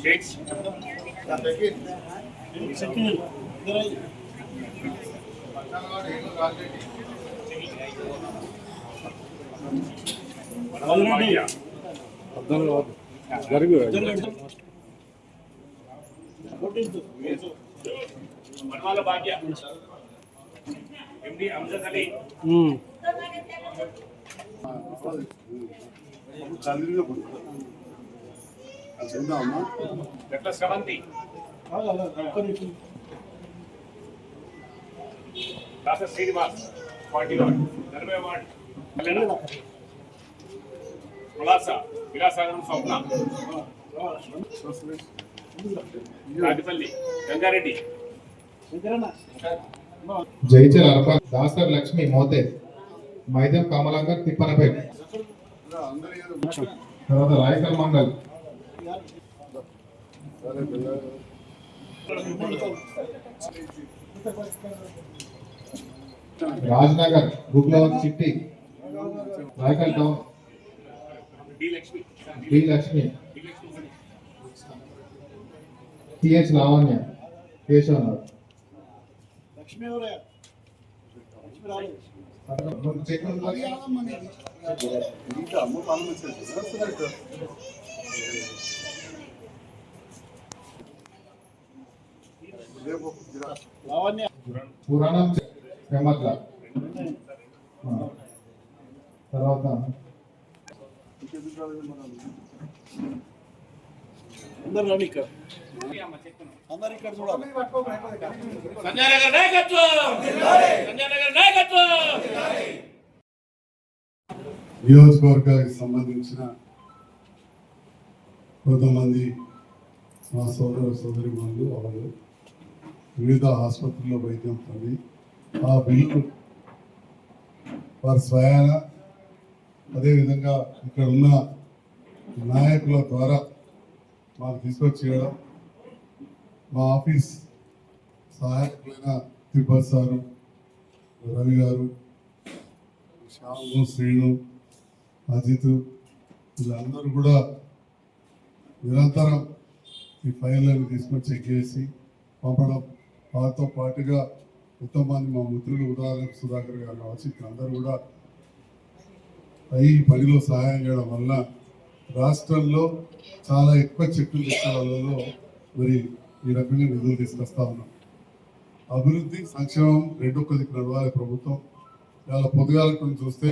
Shakes మనవాళ్ళ భాగ్య MD Amjad Ali Gatla Sravanthi? Doctor Srinivas forty one నలభై ward Kalyana. కులాస విలాసాగరం స్వప్న. రాజపల్లి గంగారెడ్డి. జైచల్ అర్ప దాసర్ లక్ష్మి మోతే మైదం కమలాకర్ తిప్పనపేట్. తర్వాత Raikal mandal. Rajnagar గుగ్లవర్ Chitti Rayakal town D Lakshmi D Lakshmi D Lakshmi TH Lavanya Keshav Nagar check పురాణం famous తర్వాత అందరు ఇక్కడ అందరు ఇక్కడ చూడాలి నాయకత్వం నాయకత్వం నియోజకవర్గానికి సంబంధించిన కొంతమంది మా సోదర సోదరి మనులు వాళ్ళు వివిధ ఆసుపత్రుల్లో వైద్యం పొంది ఆ బిల్లు వారి స్వయాన అదేవిధంగా ఇక్కడ ఉన్న నాయకుల ద్వారా మాకు తీసుకొచ్చి ఇవ్వడం మా ఆఫీస్ సహాయకులైన తిరుపతి సారు రవి గారు శ్యాము శ్రీను అజిత్ వీళ్ళందరూ కూడా నిరంతరం ఈ ఫైళ్ళని తీసుకొని చెక్ చేసి పంపడం వారితో పాటుగా ఎంతో మంది మా మిత్రులు ఉదాహరణకు సుధాకర్ గారు కావచ్చు అందరూ కూడా ఈ పనిలో సహాయం చేయడం వల్ల రాష్ట్రంలో చాలా ఎక్కువ చెట్లు ఇచ్చే వాళ్ళలో మరి ఈ రకంగా నిధులు తీసుకొస్తా ఉన్నాం. అభివృద్ధి సంక్షేమం రెండు కొద్దికి నడవాలి ప్రభుత్వం. చాలా పొద్దుగాల కొన్ని చూస్తే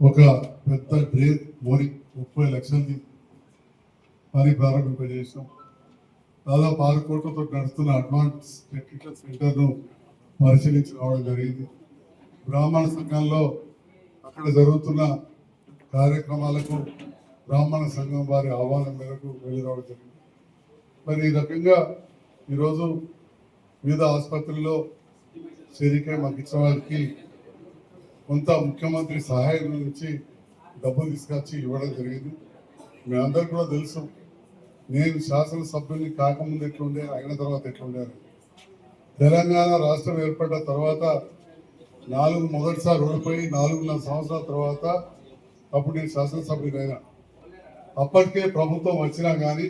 ఒక పెద్ద డ్రైన్ మోరీ ముప్పై లక్షలది పని ప్రారంభింపజేసాం దాదాపు ఆరు కోట్లతో నడుస్తున్న అడ్వాన్స్ టెక్నికల్ సెంటర్ను పరిశీలించి రావడం జరిగింది. బ్రాహ్మణ సంఘంలో అక్కడ జరుగుతున్న కార్యక్రమాలకు బ్రాహ్మణ సంఘం వారి ఆహ్వానం మేరకు వెళ్ళి రావడం జరిగింది. మరి ఈ రకంగా ఈరోజు వివిధ ఆసుపత్రుల్లో చేరికై మాకు ఇచ్చిన వారికి కొంత ముఖ్యమంత్రి సహాయం నుంచి డబ్బులు తీసుకొచ్చి ఇవ్వడం జరిగింది. మీ అందరికీ కూడా తెలుసు నేను శాసనసభ్యుని కాకముందు ఎట్లుండే అయిన తర్వాత ఎట్లుండే తెలంగాణ రాష్ట్రం ఏర్పడ్డ తర్వాత నాలుగు మొదటిసారి ఓడిపోయి నాలుగున్నర సంవత్సరాల తర్వాత అప్పుడు నేను శాసనసభ్యుడైనా అప్పటికే ప్రభుత్వం వచ్చినా కానీ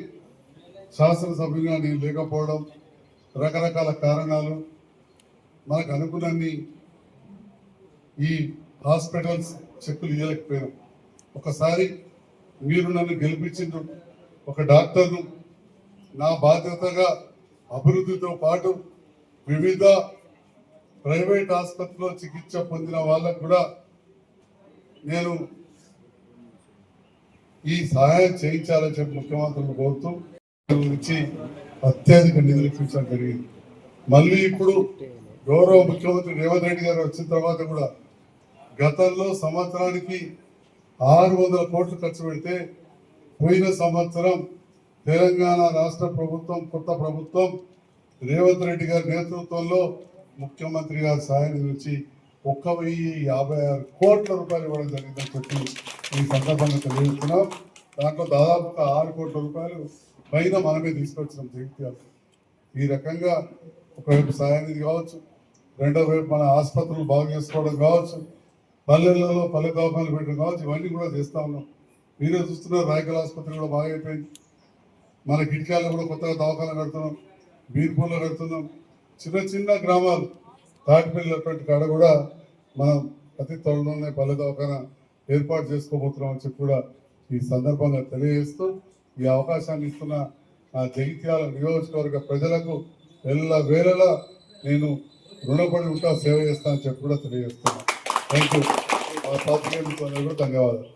శాసనసభ్యుగా నేను లేకపోవడం రకరకాల కారణాలు మనకు అనుకున్నన్ని ఈ హాస్పిటల్స్ చెక్కులు ఇవ్వలేకపోయాం ఒకసారి మీరు నన్ను గెలిపించిండ్రు. ఒక డాక్టర్ను నా బాధ్యతగా అభివృద్ధితో పాటు వివిధ ప్రైవేట్ ఆసుపత్రిలో చికిత్స పొందిన వాళ్ళకు కూడా నేను ఈ సహాయం చేయించాలని చెప్పి ముఖ్యమంత్రిని కోరుతూ నుంచి అత్యధిక నిధులు ఇప్పించడం జరిగింది. మళ్ళీ ఇప్పుడు గౌరవ ముఖ్యమంత్రి రేవంత్ రెడ్డి గారు వచ్చిన తర్వాత కూడా గతంలో సంవత్సరానికి ఆరు వందల కోట్లు ఖర్చు పెడితే పోయిన సంవత్సరం తెలంగాణ రాష్ట్ర ప్రభుత్వం కొత్త ప్రభుత్వం రేవంత్ రెడ్డి గారి నేతృత్వంలో ముఖ్యమంత్రి గారి సహాయం నుంచి ఒక్క వెయ్యి యాభై ఆరు కోట్ల రూపాయలు ఇవ్వడం జరిగిందని చెప్పి ఈ సందర్భంగా తెలియజేస్తున్నాం. దాంట్లో దాదాపుగా ఆరు కోట్ల రూపాయలు పైన మనమే తీసుకొచ్చినాం జగిత్యాలు. ఈ రకంగా ఒకవైపు సహాయానిధి కావచ్చు రెండో వైపు మన ఆసుపత్రులు బాగు చేసుకోవడం కావచ్చు పల్లెలలో పల్లె దవాఖానలు పెట్టడం కావచ్చు ఇవన్నీ కూడా చేస్తా ఉన్నాం. మీరే చూస్తున్నారు రాయకల్ ఆసుపత్రి కూడా బాగా అయిపోయింది. మన కిటికాల్లో కూడా కొత్తగా దవాఖాన కడుతున్నాం బీర్పూర్లో కడుతున్నాం. చిన్న చిన్న గ్రామాలు తాటిపల్లి కాడ కూడా మనం ప్రతి త్వరలోనే పల్లె దవాఖాన ఏర్పాటు చేసుకోబోతున్నాం అని చెప్పి కూడా ఈ సందర్భంగా తెలియజేస్తూ ఈ అవకాశాన్ని ఇస్తున్న ఆ జగిత్యాల నియోజకవర్గ ప్రజలకు ఎల్ల వేళలా నేను రుణపడి ఉంటా సేవ చేస్తానని చెప్పి కూడా తెలియజేస్తున్నాను థ్యాంక్ యూ పాత్రికేయులకు ధన్యవాదాలు.